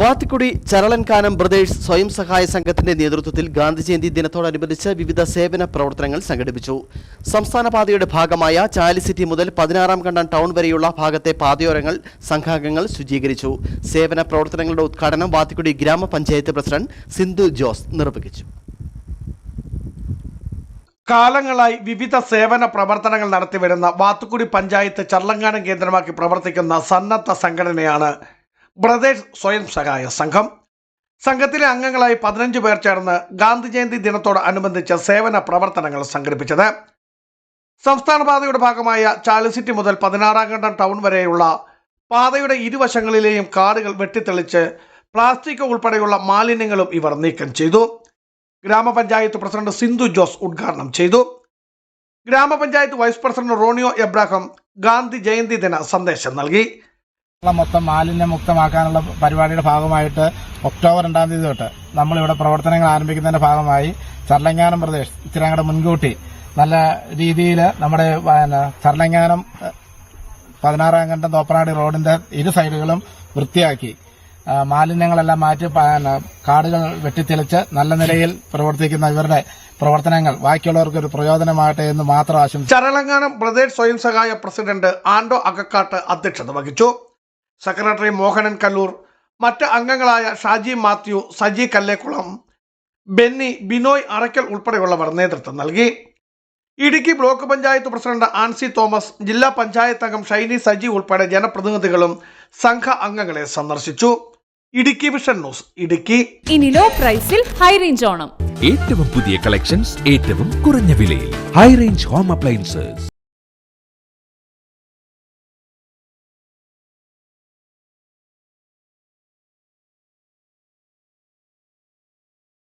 Vathikudy ചരളൻകാനം brothers സ്വയം സഹായ സംഘത്തിന്റെ നേതൃത്വത്തിൽ ഗാന്ധിജയന്തി ദിനത്തോടനുബന്ധിച്ച് വിവിധ സേവന പ്രവർത്തനങ്ങൾ സംഘടിപ്പിച്ചു. സംസ്ഥാന പാതയുടെ ഭാഗമായ ചാലിസിറ്റി മുതൽ പതിനാറാം കണ്ടം ടൗൺ വരെയുള്ള ഭാഗത്തെ പാതയോരങ്ങൾ സംഘാംഗങ്ങൾ ശുചീകരിച്ചു. സേവന പ്രവർത്തനങ്ങളുടെ ഉദ്ഘാടനം വാത്തിക്കുടി ഗ്രാമപഞ്ചായത്ത് പ്രസിഡന്റ് സിന്ധു ജോസ് നിർവഹിച്ചു. കാലങ്ങളായി വിവിധ സേവന പ്രവർത്തനങ്ങൾ നടത്തിവരുന്ന വാത്തുക്കുടി പഞ്ചായത്ത് ചർലങ്ങാനം കേന്ദ്രമാക്കി പ്രവർത്തിക്കുന്ന സന്നദ്ധ സംഘടനയാണ് ബ്രദേഴ്സ് സ്വയം സഹായ സംഘം. സംഘത്തിലെ അംഗങ്ങളായി പതിനഞ്ച് പേർ ചേർന്ന് ഗാന്ധി ജയന്തി ദിനത്തോടനുബന്ധിച്ച് സേവന പ്രവർത്തനങ്ങൾ സംഘടിപ്പിച്ചത്. സംസ്ഥാന പാതയുടെ ഭാഗമായ ചാലിസിറ്റി മുതൽ പതിനാറാം ഘട്ടം ടൗൺ വരെയുള്ള പാതയുടെ ഇരുവശങ്ങളിലെയും കാടുകൾ വെട്ടിത്തെളിച്ച് പ്ലാസ്റ്റിക് ഉൾപ്പെടെയുള്ള മാലിന്യങ്ങളും ഇവർ നീക്കം ചെയ്തു. ഗ്രാമപഞ്ചായത്ത് പ്രസിഡന്റ് സിന്ധു ജോസ് ഉദ്ഘാടനം ചെയ്തു. ഗ്രാമപഞ്ചായത്ത് വൈസ് പ്രസിഡന്റ് റോണിയോ എബ്രാഹം ഗാന്ധി ജയന്തി ദിന സന്ദേശം നൽകി. മൊത്തം മാലിന്യമുക്തമാക്കാനുള്ള പരിപാടിയുടെ ഭാഗമായിട്ട് ഒക്ടോബർ രണ്ടാം തീയതി തൊട്ട് നമ്മളിവിടെ പ്രവർത്തനങ്ങൾ ആരംഭിക്കുന്നതിന്റെ ഭാഗമായി ചർലങ്ങാനം പ്രദേശ് ഇച്ചിരി അങ്ങോട്ട് മുൻകൂട്ടി നല്ല രീതിയിൽ നമ്മുടെ ചർലങ്ങാനം പതിനാറാം കണ്ടം തോപ്പനാടി റോഡിന്റെ ഇരു സൈഡുകളും വൃത്തിയാക്കി. മാലിന്യങ്ങളെല്ലാം മാറ്റി കാടുകൾ വെട്ടിത്തെളിച്ച് നല്ല നിലയിൽ പ്രവർത്തിക്കുന്ന ഇവരുടെ പ്രവർത്തനങ്ങൾ ബാക്കിയുള്ളവർക്ക് ഒരു പ്രയോജനമാകട്ടെ എന്ന് മാത്രം ആശംസിച്ചു ചരളങ്ങാനം പ്രദേശ് സ്വയം സഹായ പ്രസിഡന്റ് ആൻഡോ അകക്കാട്ട് അധ്യക്ഷത വഹിച്ചു. സെക്രട്ടറി മോഹനൻ കല്ലൂർ മറ്റ് അംഗങ്ങളായ ഷാജി മാത്യു സജി കല്ലേക്കുളം ബെന്നി ബിനോയ് അറയ്ക്കൽ ഉൾപ്പെടെയുള്ളവർ നേതൃത്വം നൽകി. ഇടുക്കി ബ്ലോക്ക് പഞ്ചായത്ത് പ്രസിഡന്റ് ആൻസി തോമസ് ജില്ലാ പഞ്ചായത്ത് അംഗം ഷൈനി സജി ഉൾപ്പെടെ ജനപ്രതിനിധികളും സംഘ അംഗങ്ങളെ സന്ദർശിച്ചു. Idukki vision news Idukki. ഇനി ലോ പ്രൈസിൽ ഹൈ റേഞ്ച് ഓണം. ഏറ്റവും പുതിയ കളക്ഷൻസ് ഏറ്റവും കുറഞ്ഞ വിലയിൽ. High range home appliances